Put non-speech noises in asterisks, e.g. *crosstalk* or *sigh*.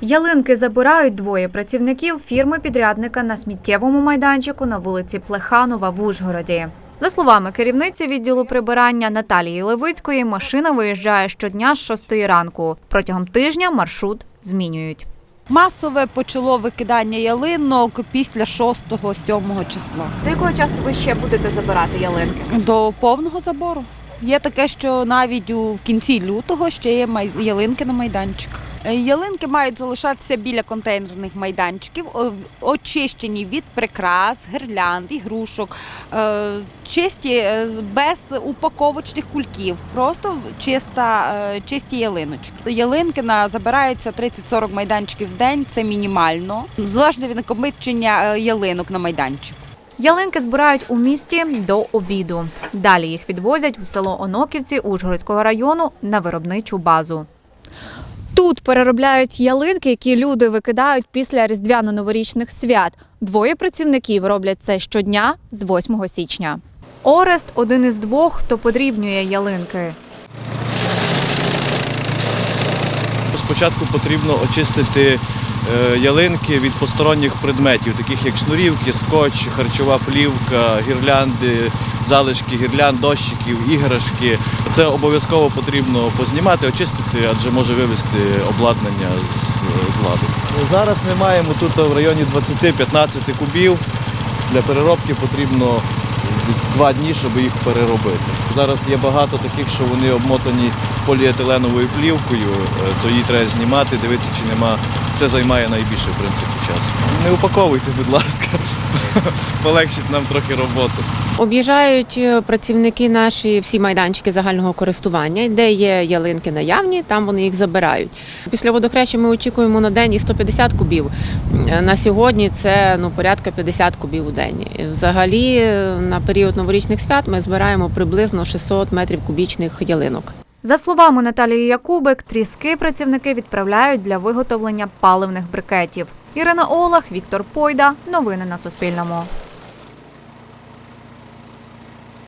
Ялинки забирають двоє працівників фірми-підрядника на сміттєвому майданчику на вулиці Плеханова в Ужгороді. За словами керівниці відділу прибирання Наталії Левицької, машина виїжджає щодня з 6 ранку. Протягом тижня маршрут змінюють. Масове почало викидання ялинок після 6-7 числа До якого часу ви ще будете забирати ялинки? до повного забору. Є таке, що навіть у кінці лютого ще є ялинки на майданчиках. Е, Ялинки мають залишатися біля контейнерних майданчиків, очищені від прикрас, гирлянд, ігрушок, е, чисті е, без упаковочних кульків, просто чиста, чисті ялиночки. Ялинки на забираються 30-40 майданчиків в день, це мінімально, залежно від накопичення ялинок на майданчик. Ялинки збирають у місті до обіду. Далі їх відвозять у село Оноківці Ужгородського району на виробничу базу. Тут переробляють ялинки, які люди викидають після різдвяно-новорічних свят. Двоє працівників роблять це щодня з 8 січня. Орест один із двох, хто подрібнює ялинки. Спочатку потрібно очистити ялинки від посторонніх предметів, таких як шнурівки, скотч, харчова плівка, гірлянди, залишки гірлянд, дощиків, іграшки. Це обов'язково потрібно познімати, очистити, адже може вивести обладнання з, з ладу. Зараз ми маємо тут в районі 20-15 кубів. Для переробки потрібно два дні, щоб їх переробити. Зараз є багато таких, що вони обмотані поліетиленовою плівкою, е, то її треба знімати, дивитися, чи нема. Це займає найбільше в принципі часу. Не упаковуйте, будь ласка, *laughs* полегшить нам трохи роботу. Об'їжджають е, працівники наші всі майданчики загального користування, де є ялинки наявні, там вони їх забирають. Після водохреща ми очікуємо на день і 150 кубів. Е, На сьогодні це ну порядка 50 кубів у день. Взагалі на період новорічних свят ми збираємо приблизно 600 метрів кубічних ялинок. За словами Наталії Якубик, тріски працівники відправляють для виготовлення паливних брикетів. Ірина Олах, Віктор Пойда. Новини на Суспільному.